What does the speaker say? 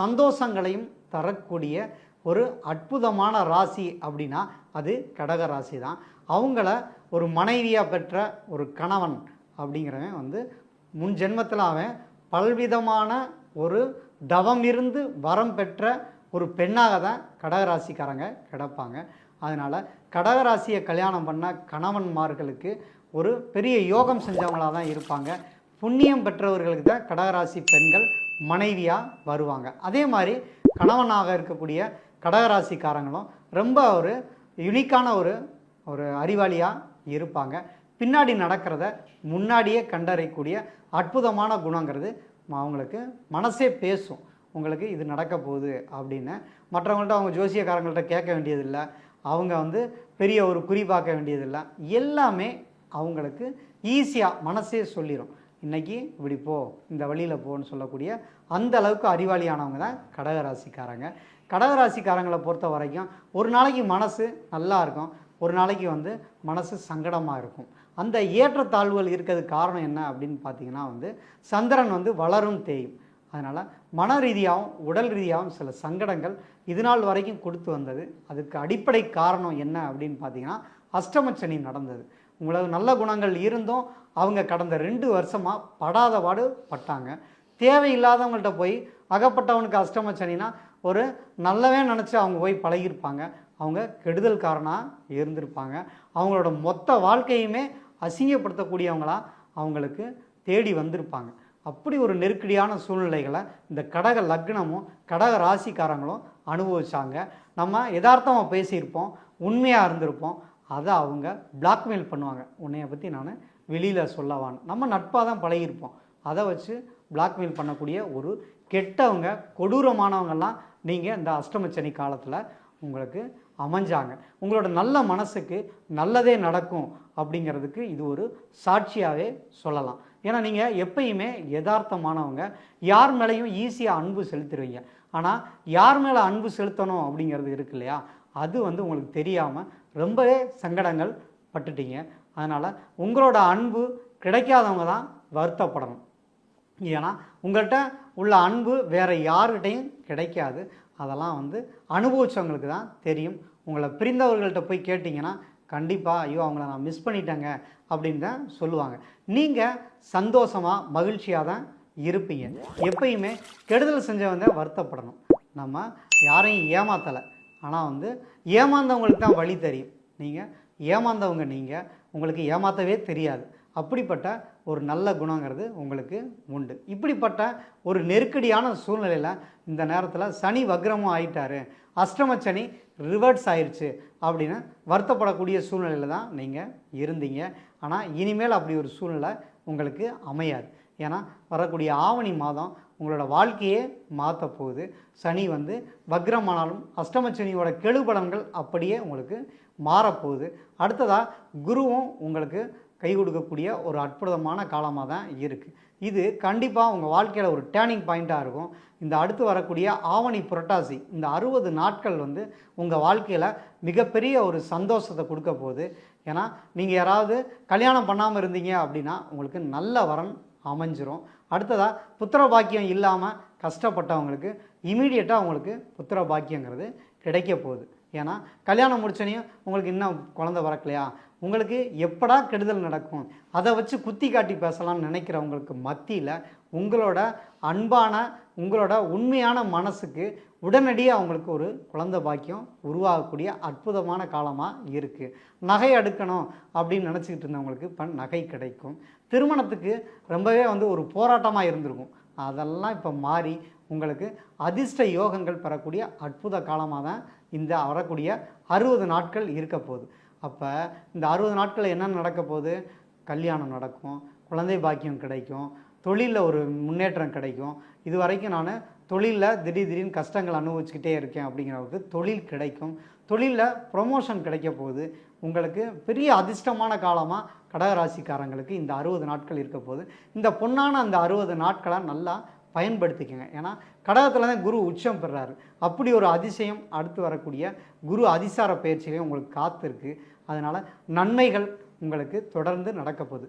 சந்தோஷங்களையும் தரக்கூடிய ஒரு அற்புதமான ராசி அப்படின்னா அது கடக ராசி தான் அவங்கள ஒரு மனைவியாக பெற்ற ஒரு கணவன் அப்படிங்கிறவன் வந்து முன் ஜென்மத்தில் அவன் பல்விதமான ஒரு தவம் இருந்து வரம் பெற்ற ஒரு பெண்ணாக தான் கடகராசிக்காரங்க கிடப்பாங்க. அதனால் கடகராசியை கல்யாணம் பண்ண கணவன்மார்களுக்கு ஒரு பெரிய யோகம் செஞ்சவங்களாக தான் இருப்பாங்க. புண்ணியம் பெற்றவர்களுக்கு தான் கடகராசி பெண்கள் மனைவியாக வருவாங்க. அதே மாதிரி கணவனாக இருக்கக்கூடிய கடகராசிக்காரங்களும் ரொம்ப ஒரு யுனிக்கான ஒரு ஒரு அறிவாளியாக இருப்பாங்க. பின்னாடி நடக்கிறத முன்னாடியே கண்டறியக்கூடிய அற்புதமான குணங்கிறது அவங்களுக்கு மனசே பேசும். உங்களுக்கு இது நடக்க போகுது அப்படின்னு. மற்றவங்கள்ட்ட அவங்க ஜோசியக்காரங்கள்ட்ட கேட்க வேண்டியதில்லை. அவங்க வந்து பெரிய ஒரு குறி பார்க்க வேண்டியதில்லை. எல்லாமே அவங்களுக்கு ஈஸியாக மனசே சொல்லிடும் இன்றைக்கி இப்படி போ இந்த வழியில் போன்னு சொல்லக்கூடிய அந்த அளவுக்கு அறிவாளியானவங்க தான் கடகராசிக்காரங்க. கடகராசிக்காரங்களை பொறுத்த வரைக்கும் ஒரு நாளைக்கு மனசு நல்லா இருக்கும் ஒரு நாளைக்கு வந்து மனசு சங்கடமாக இருக்கும். அந்த ஏற்றத்தாழ்வுகள் இருக்கிறதுக்கு காரணம் என்ன அப்படின்னு பார்த்தீங்கன்னா வந்து சந்திரன் வந்து வளரும் தேயும். அதனால் மன ரீதியாகவும் உடல் ரீதியாகவும் சில சங்கடங்கள் இது நாள் வரைக்கும் கொடுத்து வந்தது. அதுக்கு அடிப்படை காரணம் என்ன அப்படின்னு பார்த்தீங்கன்னா அஷ்டமச்சனி நடந்தது. உங்களுக்கு நல்ல குணங்கள் இருந்தும் அவங்க கடந்த ரெண்டு வருஷமாக படாத பாடு பட்டாங்க. தேவையில்லாதவங்கள்ட்ட போய் அகப்பட்டவனுக்கு அஷ்டமச்சனினா ஒரு நல்லவே நினச்சி அவங்க போய் பழகியிருப்பாங்க. அவங்க கெடுதல்காரனாக இருந்திருப்பாங்க. அவங்களோட மொத்த வாழ்க்கையுமே அசிங்கப்படுத்தக்கூடியவங்களாக அவங்களுக்கு தேடி வந்திருப்பாங்க. அப்படி ஒரு நெருக்கடியான சூழ்நிலைகளை இந்த கடக லக்னமும் கடக ராசிக்காரங்களும் அனுபவித்தாங்க நம்ம யதார்த்தமாக பேசியிருப்போம் உண்மையாக இருந்திருப்போம். அதை அவங்க பிளாக்மெயில் பண்ணுவாங்க. உன்னைய பற்றி நான் வெளியில் சொல்லவான்னு. நம்ம நட்பாக தான் பழகியிருப்போம். அதை வச்சு பிளாக்மெயில் பண்ணக்கூடிய ஒரு கெட்டவங்க கொடூரமானவங்கெல்லாம் நீங்கள் இந்த அஷ்டமச்சனி காலத்தில் உங்களுக்கு அமைஞ்சாங்க. உங்களோட நல்ல மனசுக்கு நல்லதே நடக்கும் அப்படிங்கிறதுக்கு இது ஒரு சாட்சியாகவே சொல்லலாம். ஏன்னா நீங்கள் எப்பயுமே யதார்த்தமானவங்க. யார் மேலேயும் ஈஸியாக அன்பு செலுத்துருவீங்க. ஆனால் யார் மேலே அன்பு செலுத்தணும் அப்படிங்கிறது இருக்கு இல்லையா? அது வந்து உங்களுக்கு தெரியாமல் ரொம்பவே சங்கடங்கள் பட்டுட்டீங்க. அதனால் உங்களோட அன்பு கிடைக்காதவங்க தான் வருத்தப்படணும். ஏன்னா உங்கள்கிட்ட உள்ள அன்பு வேறு யாருக்கிட்டையும் கிடைக்காது. அதெல்லாம் வந்து அனுபவிச்சவங்களுக்கு தான் தெரியும். உங்களை பிரிந்தவர்கள்ட்ட போய் கேட்டிங்கன்னா கண்டிப்பாக ஐயோ அவங்கள நான் மிஸ் பண்ணிட்டேங்க அப்படின்னு தான் சொல்லுவாங்க. நீங்கள் சந்தோஷமாக மகிழ்ச்சியாக தான் இருப்பீங்க. எப்பயுமே கெடுதல் செஞ்சவங்க வருத்தப்படணும். நம்ம யாரையும் ஏமாத்தலை. ஆனால் வந்து ஏமாந்தவங்களுக்கு தான் வழி தெரியும். நீங்கள் ஏமாந்தவங்க நீங்கள் உங்களுக்கு ஏமாற்றவே தெரியாது. அப்படிப்பட்ட ஒரு நல்ல குணங்கிறது உங்களுக்கு உண்டு. இப்படிப்பட்ட ஒரு நெருக்கடியான சூழ்நிலையில் இந்த நேரத்தில் சனி வக்ரமும் ஆயிட்டாரு. அஷ்டம சனி ரிவர்ட்ஸ் ஆயிடுச்சு அப்படின்னு வருத்தப்படக்கூடிய சூழ்நிலையில் தான் நீங்கள் இருந்தீங்க. ஆனால் இனிமேல் அப்படி ஒரு சூழ்நிலை உங்களுக்கு அமையாது. ஏன்னா வரக்கூடிய ஆவணி மாதம் உங்களோட வாழ்க்கையே மாற்ற போகுது. சனி வந்து வக்ரமானாலும் அஷ்டமச்சனியோட கெடுபலன்கள் அப்படியே உங்களுக்கு மாறப்போகுது. அடுத்ததாக குருவும் உங்களுக்கு கை கொடுக்கக்கூடிய ஒரு அற்புதமான காலமாக தான் இருக்குது இது கண்டிப்பாக உங்கள் வாழ்க்கையில் ஒரு டேர்னிங் பாயிண்ட்டாக இருக்கும். இந்த அடுத்து வரக்கூடிய ஆவணி புரட்டாசி இந்த அறுபது நாட்கள் வந்து உங்கள் வாழ்க்கையில் மிகப்பெரிய ஒரு சந்தோஷத்தை கொடுக்க போகுது. ஏன்னா நீங்கள் யாராவது கல்யாணம் பண்ணாமல் இருந்தீங்க அப்படின்னா உங்களுக்கு நல்ல வரன் அமைஞ்சிரும். அடுத்ததாக புத்திர பாக்கியம் இல்லாமல் கஷ்டப்பட்டவங்களுக்கு இமீடியட்டாக உங்களுக்கு புத்திர பாக்கியங்கிறது கிடைக்க போகுது. ஏன்னா கல்யாணம் முடிச்சனையும் உங்களுக்கு இன்னும் குழந்தை பிறக்கலையா? உங்களுக்கு எப்படா கெடுதல் நடக்கும்? அதை வச்சு குத்தி காட்டி பேசலாம்னு நினைக்கிறவங்களுக்கு மத்தியில் உங்களோட அன்பான உங்களோட உண்மையான மனசுக்கு உடனடியாக அவங்களுக்கு ஒரு குழந்தை பாக்கியம் உருவாகக்கூடிய அற்புதமான காலமாக இருக்குது நகை அடுக்கணும் அப்படின்னு நினச்சிக்கிட்டு இருந்தவங்களுக்கு இப்போ நகை கிடைக்கும். திருமணத்துக்கு ரொம்பவே வந்து ஒரு போராட்டமாக இருந்திருக்கும். அதெல்லாம் இப்போ மாறி உங்களுக்கு அதிர்ஷ்ட யோகங்கள் பெறக்கூடிய அற்புத காலமாக தான் இந்த வரக்கூடிய அறுபது நாட்கள் இருக்க போகுது. அப்போ இந்த அறுபது நாட்களில் என்ன நடக்க போகுது? கல்யாணம் நடக்கும் குழந்தை பாக்கியம் கிடைக்கும் தொழிலில் ஒரு முன்னேற்றம் கிடைக்கும். இது வரைக்கும் நான் தொழிலில் திடீர் திடீர்னு கஷ்டங்கள் அனுபவிச்சுக்கிட்டே இருக்கேன் அப்படிங்கிறவருக்கு தொழில் கிடைக்கும். தொழிலில் ப்ரொமோஷன் கிடைக்க போகுது. உங்களுக்கு பெரிய அதிர்ஷ்டமான காலமாக கடகராசிக்காரங்களுக்கு இந்த அறுபது நாட்கள் இருக்க போகுது. இந்த பொன்னான அந்த அறுபது நாட்களை நல்லா பயன்படுத்திக்கங்க. ஏன்னா கடகத்தில் தான் குரு உச்சம் பெறாரு. அப்படி ஒரு அதிசயம் அடுத்து வரக்கூடிய குரு அதிசார பயிற்சியிலே உங்களுக்கு காத்திருக்கு. அதனால் நன்மைகள் உங்களுக்கு தொடர்ந்து நடக்கப்போகுது